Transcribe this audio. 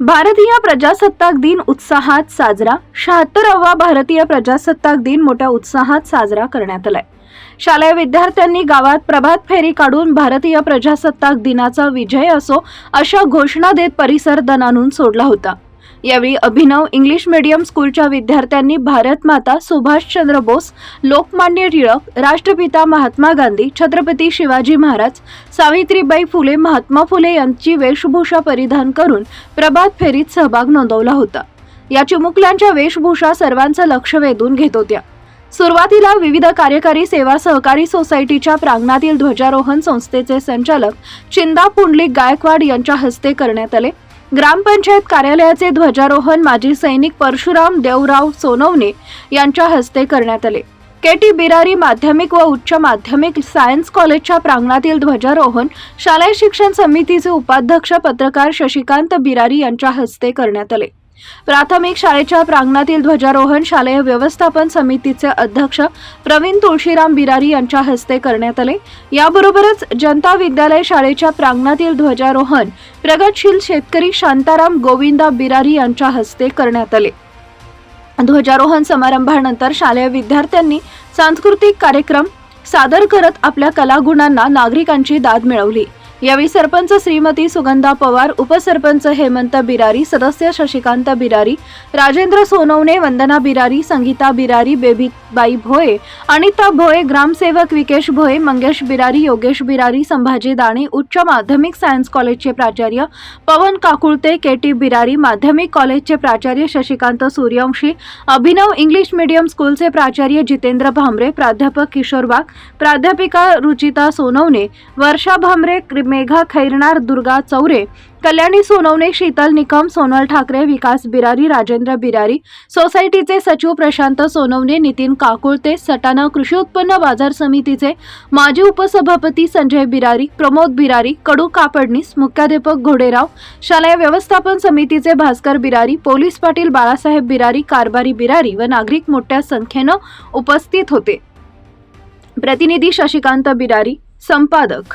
भारतीय प्रजासत्ताक दिन उत्साहात साजरा. शहात्तरावा भारतीय प्रजासत्ताक दिन मोठ्या उत्साहात साजरा करण्यात आलाय. शालेय विद्यार्थ्यांनी गावात प्रभात फेरी काढून भारतीय प्रजासत्ताक दिनाचा विजय असो अशा घोषणा देत परिसर दणानून सोडला होता. यावेळी अभिनव इंग्लिश मीडियम स्कूलच्या विद्यार्थ्यांनी भारत माता सुभाषचंद्र बोस लोकमान्य टिळक राष्ट्रपिता महात्मा गांधी छत्रपती शिवाजी महाराज सावित्रीबाई फुले महात्मा फुले यांची वेशभूषा परिधान करून प्रभात फेरीत सहभाग नोंदवला होता. या चिमुकल्यांच्या वेशभूषा सर्वांचं लक्ष वेधून घेत होत्या. सुरुवातीला विविध कार्यकारी सेवा सहकारी सोसायटीच्या प्रांगणातील ध्वजारोहण संस्थेचे संचालक चिंदा पुंडलिक गायकवाड यांच्या हस्ते करण्यात आले. ग्रामपंचायत कार्यालयाचे ध्वजारोहण माजी सैनिक परशुराम देवराव सोनवणे यांच्या हस्ते करण्यात आले. के टी बिरारी माध्यमिक व उच्च माध्यमिक सायन्स कॉलेजच्या प्रांगणातील ध्वजारोहण शालेय शिक्षण समितीचे उपाध्यक्ष पत्रकार शशिकांत बिरारी यांच्या हस्ते करण्यात आले. प्राथमिक शाळेच्या प्रांगणातील ध्वजारोहण शालेय व्यवस्थापन समितीचे अध्यक्ष प्रवीण तुळशीराम बिरारी यांच्या हस्ते करण्यात आले. याबरोबरच जनता विद्यालय शाळेच्या प्रांगणातील ध्वजारोहण प्रगतशील शेतकरी शांताराम गोविंदा बिरारी यांच्या हस्ते करण्यात आले. ध्वजारोहण समारंभानंतर शालेय विद्यार्थ्यांनी सांस्कृतिक कार्यक्रम सादर करत आपल्या कलागुणांना नागरिकांची दाद मिळवली. यावेळी सरपंच श्रीमती सुगंधा पवार उपसरपंच हेमंत बिरारी सदस्य शशिकांत बिरारी राजेंद्र सोनवणे वंदना बिरारी संगीता बिरारी बेबीबाई भोये अनिता भोये ग्रामसेवक विकेश भोये मंगेश बिरारी योगेश बिरारी संभाजी दाणे उच्च माध्यमिक सायन्स कॉलेजचे प्राचार्य पवन काकुळते के टी बिरारी माध्यमिक कॉलेजचे प्राचार्य शशिकांत सूर्यवंशी अभिनव इंग्लिश मीडियम स्कूलचे प्राचार्य जितेंद्र भामरे प्राध्यापक किशोर वाघ प्राध्यापिका रुचिता सोनवणे वर्षा भामरे मेघा खैरनार दुर्गा चौरे कल्याणी सोनवणे शीतल निकम सोनल ठाकरे विकास बिरारी राजेंद्र बिरारी सोसायटीचे सचिव प्रशांत सोनवणे नितीन काकुळते सटाणा कृषी उत्पन्न बाजार समितीचे माजी उपसभापती संजय बिरारी प्रमोद बिरारी कडू कापडणीस मुख्याध्यापक घोडेराव शालेय व्यवस्थापन समितीचे भास्कर बिरारी पोलीस पाटील बाळासाहेब बिरारी कारभारी बिरारी व नागरिक मोठ्या संख्येनं उपस्थित होते. प्रतिनिधी शशिकांत बिरारी संपादक